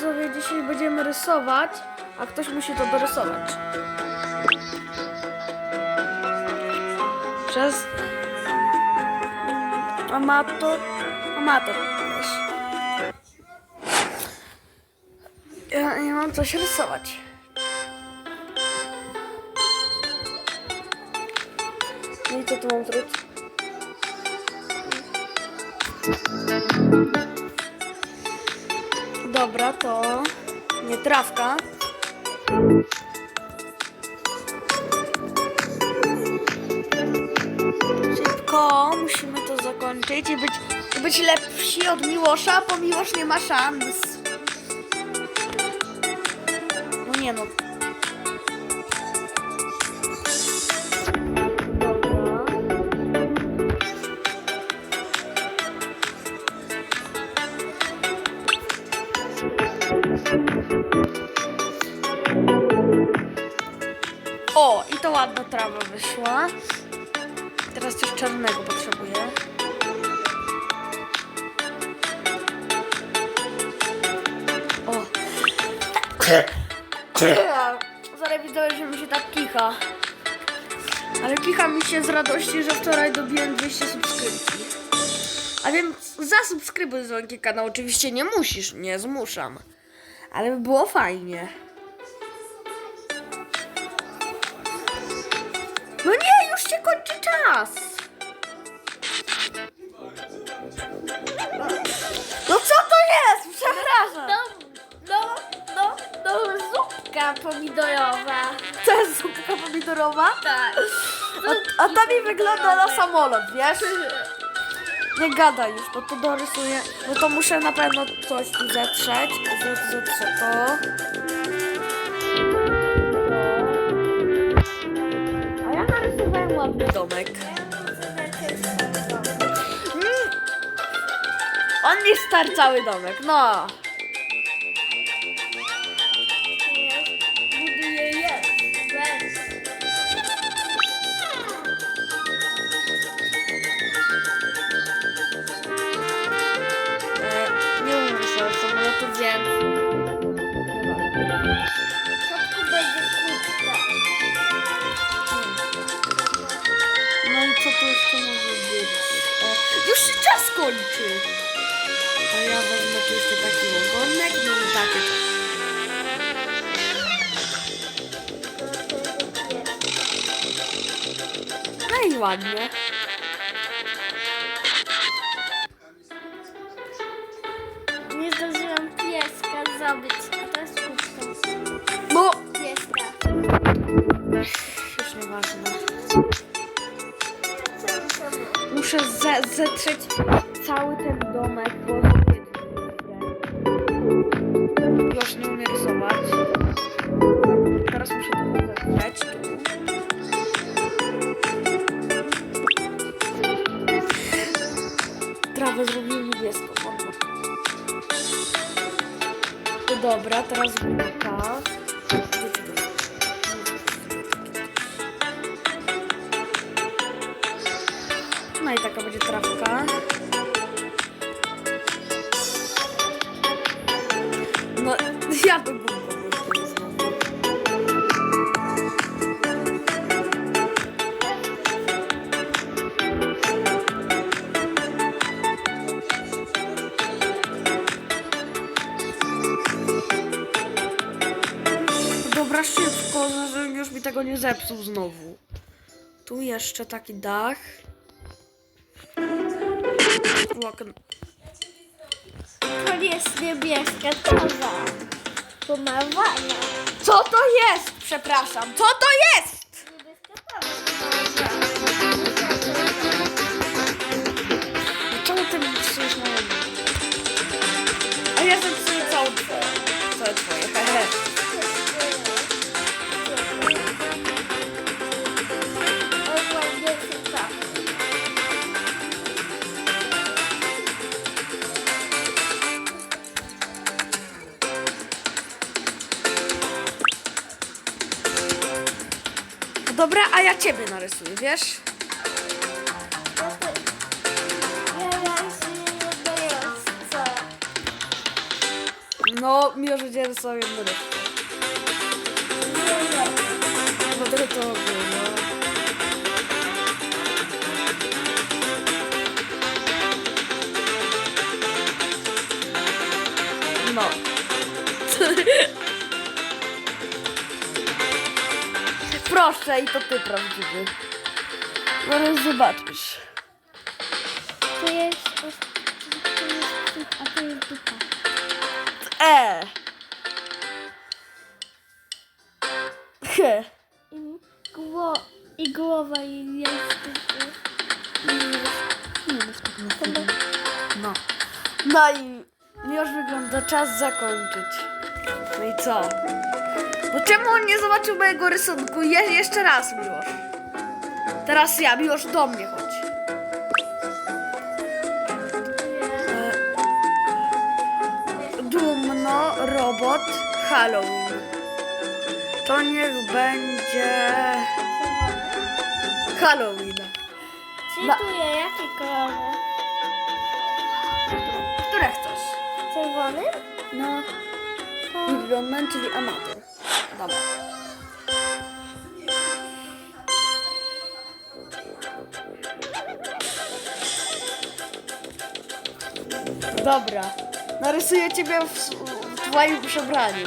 widzowie, dzisiaj będziemy rysować, a ktoś musi to dorysować. Przez amator, amator. Ja nie mam coś rysować. No i co tu mam zrobić? Dobra, to nie trawka. Szybko, musimy to zakończyć i być, być lepsi od Miłosza, bo Miłosz nie ma szans. No nie no. Trawa wyszła. Teraz coś czarnego potrzebuję. O. Zaraz widzę, że mi się tak kicha. Ale kicha mi się z radości, że wczoraj dobiłem 200 subskrypcji. A więc zasubskrybuj dzwonki kanał. Oczywiście nie musisz, nie zmuszam. Ale by było fajnie. Kończy czas. No co to jest? Przepraszam. No, no, no, no, zupka pomidorowa. To jest zupka pomidorowa? Tak. A, a ta mi wygląda na samolot, wiesz? Nie gadaj już, bo to dorysuję. No to muszę na pewno coś tu zetrzeć. Zetrzę to. Domek. Mm. On mi star cały domek, no. Co tu jeszcze może być? E, już się czas kończy! A ja wezmę tu jeszcze taki ogonek, no i takie coś. No i ładnie. Nie zdążyłam pieska zrobić, a to jest kurtka. Bo... Pieska. Już nieważne. Muszę ze zetrzeć cały ten domek, bo... Już nie umiem rysować. Teraz muszę to zetrzeć. Trawę zrobiłem niebieską. Dobra, teraz No, wyjdę znowu. Dobra, szybko, żebym już mi tego nie zepsuł znowu. Tu jeszcze taki dach. Okno. To jest niebieska trawa. Pomalowana. Co to jest? Przepraszam, co to jest? Dobra, a ja ciebie narysuję, wiesz? No, Miłosz będzie rysował jedno rybko. Bo to było. No. Proszę, i to ty prawdziwy. Zaraz zobaczysz. To jest... To jest... A to jest dupa. E. He. I, gło, i głowa i jest... No. No i już wygląda czas zakończyć. No i co? No czemu on nie zobaczył mojego rysunku? Je, jeszcze raz, Miłosz. Teraz ja, Miłosz, do mnie chodź. E, Dumno, robot, Halloween. To niech będzie Halloween. Cytuję, jakie kolory? Które chcesz? Czerwony? No. Environment, czyli amator. Dobra. Dobra. Narysuję ciebie w, w twoim przebraniu.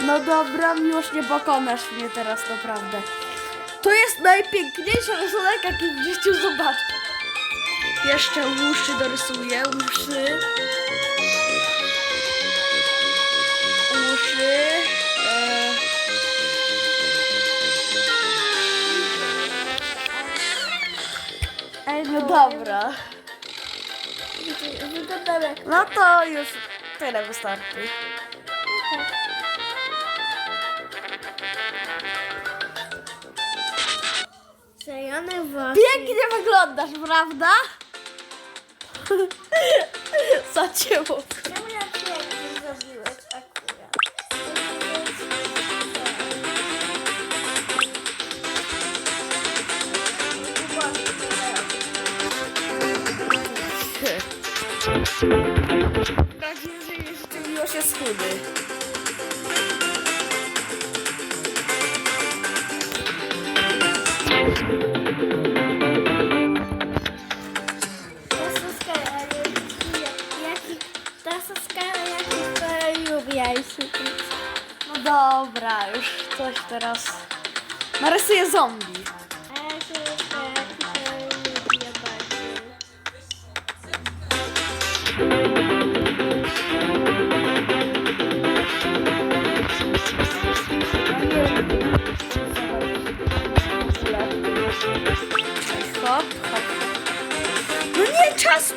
No dobra, miłość nie pokonasz mnie teraz naprawdę. To jest najpiękniejszy rysunek, jaki w życiu zobaczę. Jeszcze uszy dorysuję, uszy. Uszy. E... Ej, No dobra. Wyglądam jak... No to już tyle wystarczy. Zajone włosy. Pięknie wyglądasz, prawda? Zacięło. Czemu Razie, że jeszcze miło się schudzy. To są skale, jaki... To są skale, jaki kolor lubię, jeśli... No dobra, już coś teraz. Narysuję zombie.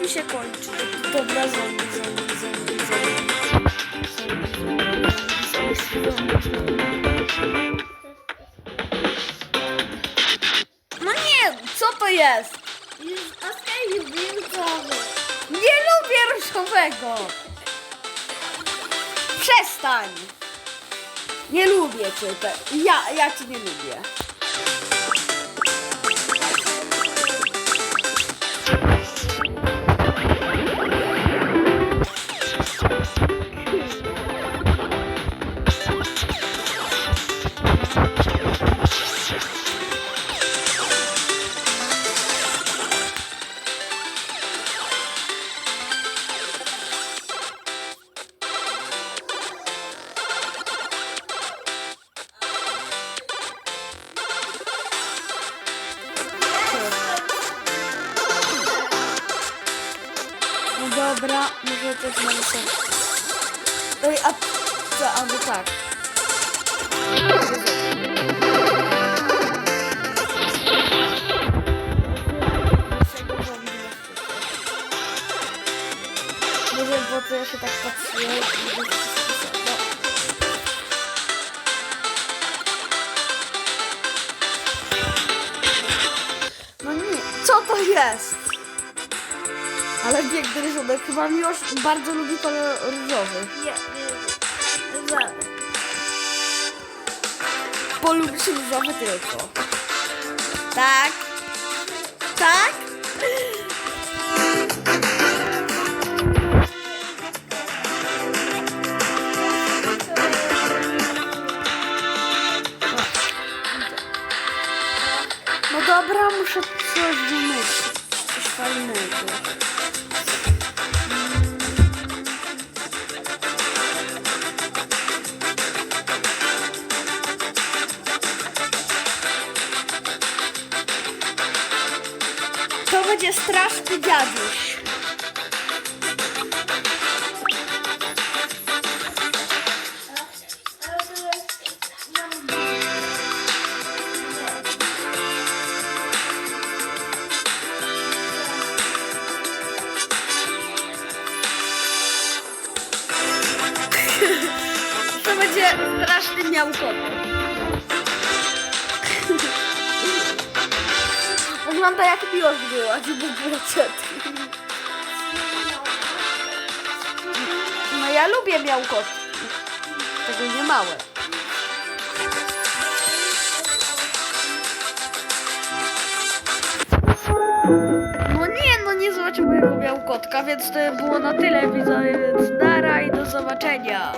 Mi się kończy. Dobra, zombie, zombie, zombie, zombie. No nie, co to jest? Oskar lubił głowy. Nie lubię różowego. Przestań. Nie lubię cię. Ja, ja cię nie lubię. Dobra, może też narysuję. Ej, a co, albo tak. Nie wiem, bo to ja się tak patrzyłem i no to jest? Ale piękny rysunek. Chyba Miłosz bardzo lubi kolor różowy. Nie, nie. Żaden. Polubisz różowy tylko. Tak? Tak? No dobra, muszę coś wymyślić. Coś fajnego. Będzie straszny. Wygląda jak miłość była, nie było ciotki. No ja lubię miałkotki. Tego nie małe. No nie, no nie zobaczę mojego miałkotka, więc to było na tyle widzowie, więc nara i do zobaczenia.